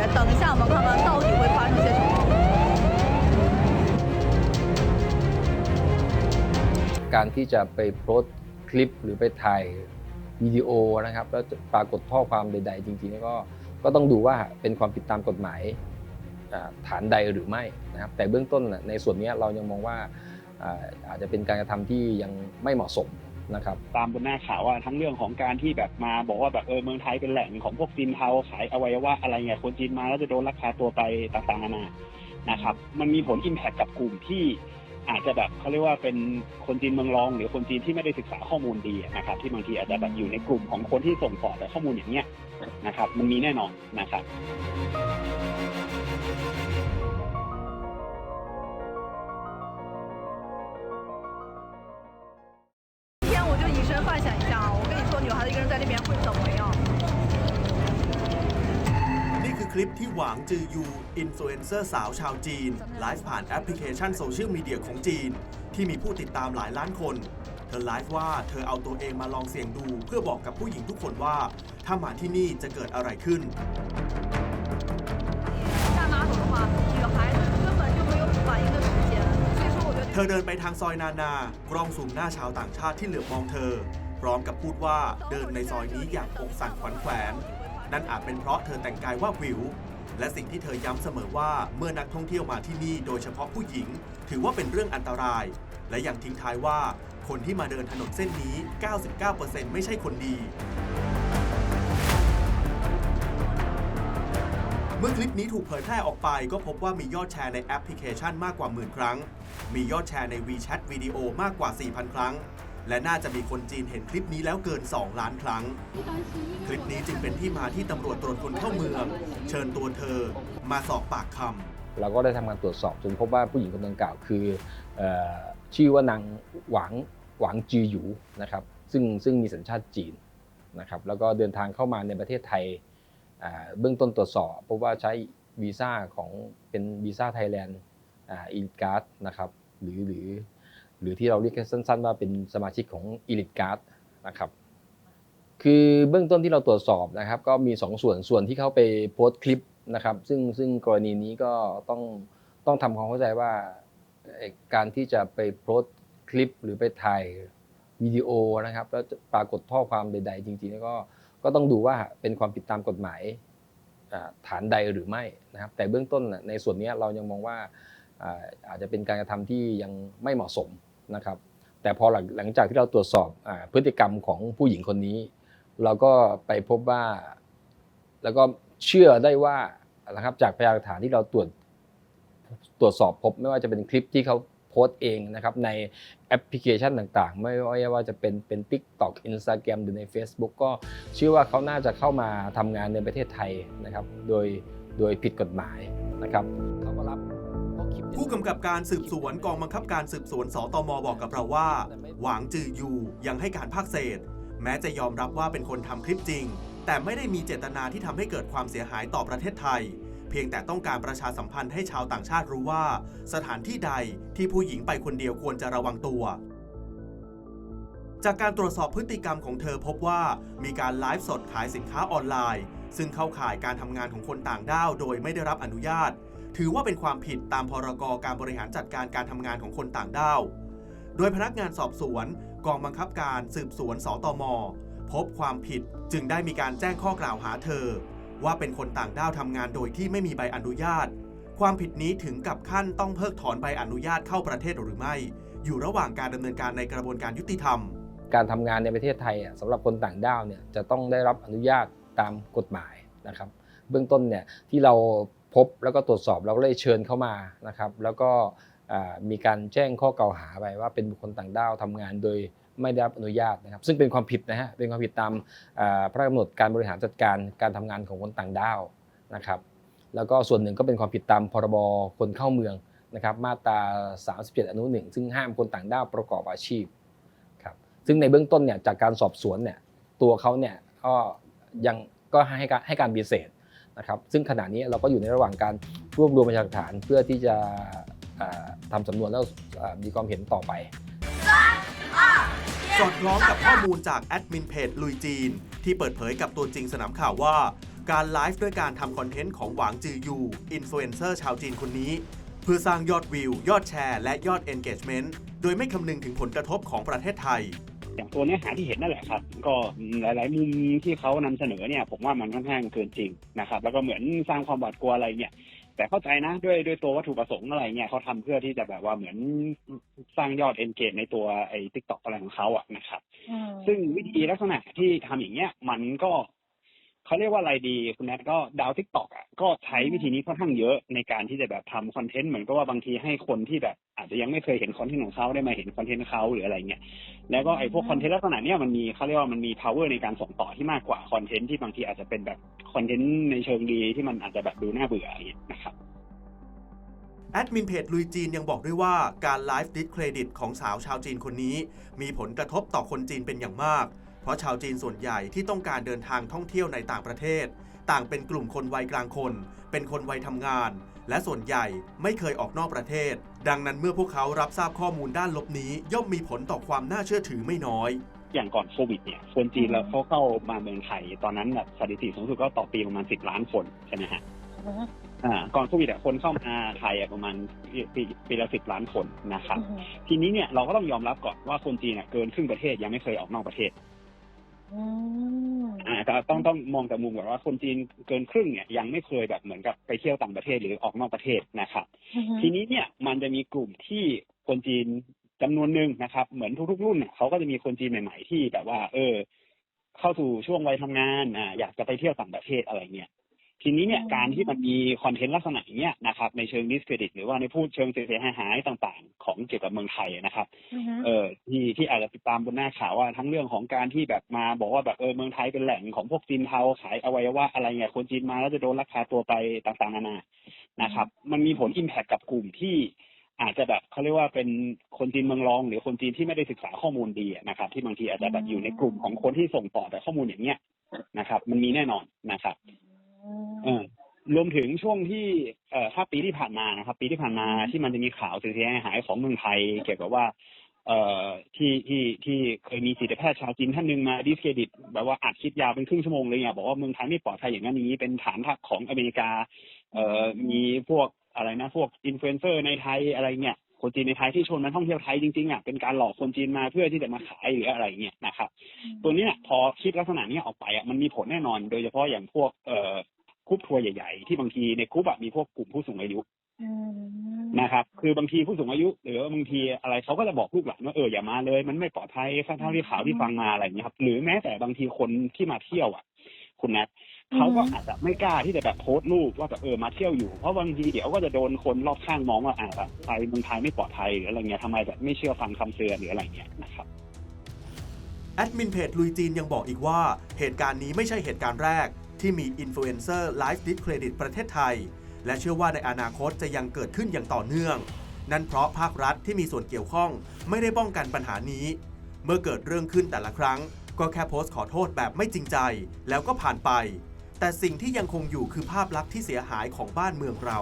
等一下我们看看到底会发生些什么。 การที่จะไปโพสต์คลิปหรือไปถ่ายวิดีโอนะครับ แล้วจะปรากฏข้อความใด ๆ จริงๆแล้วก็ก็ต้องดูว่าเป็นความผิดตามกฎหมายอ่าฐานใดหรือไม่นะครับ แต่เบื้องต้นน่ะในส่วนนี้เรายังมองว่าอ่าอาจจะเป็นการกระทำที่ยังไม่เหมาะสม นะครับตามบนหน้าข่าวว่าทั้งเรื่องของการที่แบบมาบอกว่าแบบเออเมืองไทยเป็นแหล่งของพวกจีนเทาขายอวัยวะอะไรเงี้ยคนจีนมาแล้วจะโดนลักพาตัวไปต่างๆนานานะครับ มันมีผลอิมแพคกับกลุ่มที่อาจจะแบบเขาเรียกว่าเป็นคนจีนเมืองรอง หรือคนจีนที่ไม่ได้ศึกษาข้อมูลดีนะครับ ที่บางทีอาจจะแบบอยู่ในกลุ่มของคนที่ส่งต่อแต่ข้อมูลอย่างเงี้ยนะครับ มันมีแน่นอนนะครับ 在那边会怎么样？ นี่คือคลิปที่หวางจือยูอินฟลูเอนเซอร์สาวชาวจีน ไลฟ์ผ่านแอปพลิเคชันโซเชียลมีเดียของจีน ที่มีผู้ติดตามหลายล้านคน เธอไลฟ์ว่าเธอเอาตัวเองมาลองเสี่ยงดู เพื่อบอกกับผู้หญิงทุกคนว่า ถ้ามาที่นี่จะเกิดอะไรขึ้น 下马桶的话，女孩子根本就没有反应的时间，所以说我觉得 เธอเดินไปทางซอยนานา กล้องซูมหน้าชาวต่างชาติที่เหลือบมองเธอ พร้อมกับพูดว่าเดินในซอยนี้อย่างอกสั่นขวัญแขวน นั่นอาจเป็นเพราะเธอแต่งกายว่าวิว และสิ่งที่เธอย้ำเสมอว่าเมื่อนักท่องเที่ยวมาที่นี่โดยเฉพาะผู้หญิง ถือว่าเป็นเรื่องอันตราย และยังทิ้งท้ายว่า คนที่มาเดินถนนเส้นนี้ 99%ไม่ใช่คนดีเมื่อคลิปนี้ถูกเผยแพร่ออกไปก็พบว่ามียอดแชร์ในแอปพลิเคชันมากกว่าหมื่นครั้ง มียอดแชร์ใน WeChat วิดีโอมากกว่า 4,000 ครั้ง และน่าจะมีคนจีนเห็นคลิปนี้แล้วเกิน 2 ล้านครั้ง คลิปนี้จึงเป็นที่มาที่ตำรวจตรวจคนเข้าเมือง เชิญตัวเธอมาสอบปากคำเราก็ได้ทำการตรวจสอบจนพบว่าผู้หญิงคนดังกล่าวคืออชื่อว่านางหวังหวังจีหยูนะครับซึ่งซึ่งมีสัญชาติจีนนะครับแล้วก็เดินทางเข้ามาในประเทศไทยเบื้องต้นตรวจสอบพบว่าใช้วีซ่าของเป็นวีซ่าไทยแลนด์อิลิการ์ดนะครับหรือหรือ หรือที่เราเรียกสั้น ๆ ว่าเป็นสมาชิกของอิลิการ์ดนะครับคือเบื้องต้นที่เราตรวจสอบนะครับ ก็มี 2 ส่วนส่วนที่เขาไปโพสต์คลิปนะครับ ซึ่งซึ่งกรณีนี้ก็ต้องต้องทำความเข้าใจว่าการที่จะไปโพสต์คลิปหรือไปถ่ายวิดีโอนะครับ แล้วปรากฏข้อความใด ๆ จริงๆแล้วก็ก็ต้องดูว่าเป็นความผิดตามกฎหมายฐานใดหรือไม่นะครับ แต่เบื้องต้นในส่วนนี้เรายังมองว่าอ่าอาจจะเป็นการกระทำที่ยังไม่เหมาะสม นะครับ แต่พอหลังหลังจากที่เราตรวจสอบอพฤติกรรมของผู้หญิงคนนี้ เราก็ไปพบว่า แล้วก็เชื่อได้ว่านะครับจากพยานหลักฐานที่เราตรวจตรวจสอบพบไม่ว่าจะเป็นคลิปที่เขาโพสต์เองนะครับในแอปพลิเคชันต่างๆ ไม่ว่าจะเป็นเป็น TikTok Instagram หรือใน Facebook ก็เชื่อว่าเขาน่าจะเข้ามาทำงานในประเทศไทยนะครับ โดยโดยผิดกฎหมายนะครับเขาก็รับ ผู้กำกับการสืบสวนกองบังคับการสืบสวนสตมบอกกับเราว่า หวางจือยูยังให้การภาคเศษ แม้จะยอมรับว่าเป็นคนทำคลิปจริง แต่ไม่ได้มีเจตนาที่ทำให้เกิดความเสียหายต่อประเทศไทย เพียงแต่ต้องการประชาสัมพันธ์ให้ชาวต่างชาติรู้ว่า สถานที่ใดที่ผู้หญิงไปคนเดียวควรจะระวังตัว จากการตรวจสอบพฤติกรรมของเธอพบว่ามีการไลฟ์สดขายสินค้าออนไลน์ ซึ่งเข้าข่ายการทำงานของคนต่างด้าวโดยไม่ได้รับอนุญาต ถือว่าเป็นความผิดตามพรกการบริหารจัดการการทำงานของคนต่างด้าว โดยพนักงานสอบสวน กองบังคับการสืบสวนสตม พบความผิดจึงได้มีการแจ้งข้อกล่าวหาเธอ ว่าเป็นคนต่างด้าวทำงานโดยที่ไม่มีใบอนุญาต ความผิดนี้ถึงกับขั้นต้องเพิกถอนใบอนุญาตเข้าประเทศหรือไม่ อยู่ระหว่างการดำเนินการในกระบวนการยุติธรรม การทำงานในประเทศไทยอะสำหรับคนต่างด้าวเนี่ยจะต้องได้รับอนุญาตตามกฎหมายนะครับ เบื้องต้นเนี่ยที่เรา พบแล้วก็ตรวจสอบเราก็เลยเชิญเข้ามานะครับแล้วก็มีการแจ้งข้อกล่าวหาไปว่าเป็นบุคคลต่างด้าวทำงานโดยไม่ได้รับอนุญาตนะครับ ซึ่งเป็นความผิดนะฮะเป็นความผิดตามพระราชกำหนดการบริหารจัดการการทำงานของคนต่างด้าวนะครับ แล้วก็ส่วนหนึ่งก็เป็นความผิดตามพรบคนเข้าเมืองนะครับ มาตรา 37 อนุหนึ่งซึ่งห้ามคนต่างด้าวประกอบอาชีพครับซึ่งในเบื้องต้นเนี่ยจากการสอบสวนเนี่ยตัวเขาเนี่ยก็ยังก็ให้การให้การปฏิเสธ นะครับซึ่งขณะนี้เราก็อยู่ในระหว่างการรวบรวมพยานหลักฐานเพื่อที่จะอ่าทำสำนวนแล้วมีความเห็นต่อไปสอดคล้องกับข้อมูลจากแอดมินเพจลุยจีน ที่เปิดเผยกับตัวจริงสนามข่าวว่า การไลฟ์ด้วยการทำคอนเทนต์ของหวางจือยูอินฟลูเอนเซอร์ชาวจีนคนนี้ เพื่อสร้างยอดวิว ยอดแชร์ และยอด Engagement โดยไม่คำนึงถึงผลกระทบของประเทศไทย อย่างตัวเนื้อหาที่เห็นนั่นแหละครับ ก็หลาย ๆ มุมที่เขานำเสนอเนี่ยผมว่ามันค่อนข้างเกินจริงนะครับ แล้วก็เหมือนสร้างความหวาดกลัวอะไรเนี่ยแต่เข้าใจนะด้วยด้วยตัววัตถุประสงค์อะไรเนี่ยเขาทำเพื่อที่จะแบบว่าเหมือนสร้างยอดเอนเกจในตัวไอ้ทิกตอกอะไรของเขาอะนะครับอืมซึ่งวิธีลักษณะที่ทำอย่างเงี้ยมันก็ เขาเรียกว่าอะไรดีคุณแนทก็ดาวทิกตอกอะก็ใช้วิธีนี้ค่อนข้างเยอะในการที่จะแบบทำคอนเทนต์เหมือนกับว่าบางทีให้คนที่แบบอาจจะยังไม่เคยเห็นคอนเทนต์ของเขาได้มาเห็นคอนเทนต์เขาหรืออะไรเงี้ยแล้วก็ไอ้พวกคอนเทนต์ลักษณะเนี้ยมันมีเขาเรียกว่ามันมี power ในการส่งต่อที่มากกว่าคอนเทนต์ที่บางทีอาจจะเป็นแบบคอนเทนต์ในเชิงดีที่มันอาจจะแบบดูน่าเบื่ออะไรเงี้ยนะครับแอดมินเพจลุยจีนยังบอกด้วยว่าการไลฟ์ดิสเครดิตของสาวชาวจีนคนนี้ มีผลกระทบต่อคนจีนเป็นอย่างมาก เพราะชาวจีนส่วนใหญ่ที่ต้องการเดินทางท่องเที่ยวในต่างประเทศ ต่างเป็นกลุ่มคนวัยกลางคน เป็นคนวัยทำงาน และส่วนใหญ่ไม่เคยออกนอกประเทศ ดังนั้นเมื่อพวกเขารับทราบข้อมูลด้านลบนี้ ย่อมมีผลต่อความน่าเชื่อถือไม่น้อย อย่างก่อนโควิดเนี่ยคนจีนเราเขาเข้ามาเมืองไทย ตอนนั้นแบบสถิติสูงสุดก็ต่อปีประมาณสิบล้านคนใช่ไหมฮะอืมอ่าก่อนโควิดอะคนเข้ามาไทยอะประมาณปีปีปีละสิบล้านคนนะครับอืมทีนี้เนี่ยเราก็ต้องยอมรับก่อนว่าคนจีนเนี่ยเกินครึ่งประเทศยังไม่เคยออกนอกประเทศ อืมอ่าแต่ต้องต้องมองแต่มุมก่อนว่าคนจีนเกินครึ่งเนี่ยยังไม่เคยแบบเหมือนกับไปเที่ยวต่างประเทศหรือออกนอกประเทศนะครับ ทีนี้เนี่ยมันจะมีกลุ่มที่คนจีนจำนวนหนึ่งนะครับ เหมือนทุกๆ รุ่นเนี่ยเขาก็จะมีคนจีนใหม่ ๆ ที่แบบว่า เออ เข้าสู่ช่วงวัยทำงานอ่าอยากจะไปเที่ยวต่างประเทศอะไรเงี้ย ทีนี้เนี่ยอืมการที่มันมีคอนเทนต์ลักษณะอย่างเงี้ยนะครับในเชิงดิสเครดิตหรือว่าในพูดเชิงเสียหายๆต่างๆ ของเกี่ยวกับเมืองไทยนะครับอืมเออที่ที่อาจจะติดตามบนหน้าข่าวว่าทั้งเรื่องของการที่แบบมาบอกว่าแบบเออเมืองไทยเป็นแหล่งของพวกจีนเทาขายอวัยวะอะไรเงี้ยคนจีนมาแล้วจะโดนลักพาตัวไปต่างๆนานานะครับ มันมีผลอิมแพคกับกลุ่มที่อาจจะแบบเขาเรียกว่าเป็นคนจีนเมืองรอง หรือคนจีนที่ไม่ได้ศึกษาข้อมูลดีอะนะครับ ที่บางทีอาจจะแบบอยู่ในกลุ่มของคนที่ส่งต่อแต่ข้อมูลอย่างเงี้ยนะครับ มันมีแน่นอนนะครับเออ รวมถึงช่วงที่เอ่อถ้าปีที่ผ่านมานะครับ ปีที่ผ่านมาที่มันจะมีข่าวเสียหายของเมืองไทย เกี่ยวกับว่า เอ่อที่ที่ที่เคยมีจิตแพทย์ชาวจีนท่านหนึ่งมาดิสเครดิตแบบว่าอัดคลิปยาวเป็นครึ่งชั่วโมงเลยเนี่ยบอกว่าเมืองไทยไม่ปลอดภัยอย่างนั้นอย่างนี้เป็นฐานทัพของอเมริกา เอ่อมีพวกอะไรนะ พวกอินฟลูเอนเซอร์ในไทยอะไรเงี้ย คนจีนในไทยที่ชวนมาท่องเที่ยวไทยจริงๆอะเป็นการหลอกคนจีนมาเพื่อที่จะมาขายหรืออะไรเงี้ยนะครับ ตัวเนี้ยพอคลิปลักษณะเนี้ยออกไปอะมันมีผลแน่นอน โดยเฉพาะอย่างพวกเอ่อกรุ๊ปทัวร์ใหญ่ๆ ที่บางทีในกรุ๊ปอะมีพวกกลุ่มผู้สูงอายุอืมนะครับ คือบางทีผู้สูงอายุ หรือว่าบางทีอะไรเขาก็จะบอกลูกหลานว่าเอออย่ามาเลย มันไม่ปลอดภัยเท่าที่ข่าวที่ฟังมาอะไรอย่างเงี้ยครับ หรือแม้แต่บางทีคนที่มาเที่ยวอะ คุณแนท เขาก็อาจจะไม่กล้าที่จะแบบโพสต์รูปว่าแบบเออมาเที่ยวอยู่ เพราะบางทีเดี๋ยวก็จะโดนคนรอบข้างมองว่าอ่าแบบไปเมืองไทยไม่ปลอดภัยหรืออะไรเงี้ยทำไมแบบไม่เชื่อฟังคำเตือนหรืออะไรเงี้ยนะครับแอดมินเพจลุยจีนยังบอกอีกว่า เหตุการณ์นี้ไม่ใช่เหตุการณ์แรก ที่มีอินฟลูเอนเซอร์ไลฟ์ดิสเครดิตประเทศไทย และเชื่อว่าในอนาคตจะยังเกิดขึ้นอย่างต่อเนื่อง นั่นเพราะภาครัฐที่มีส่วนเกี่ยวข้องไม่ได้ป้องกันปัญหานี้ เมื่อเกิดเรื่องขึ้นแต่ละครั้ง ก็แค่โพสต์ขอโทษแบบไม่จริงใจ แล้วก็ผ่านไป แต่สิ่งที่ยังคงอยู่คือภาพลักษณ์ที่เสียหายของบ้านเมืองเรา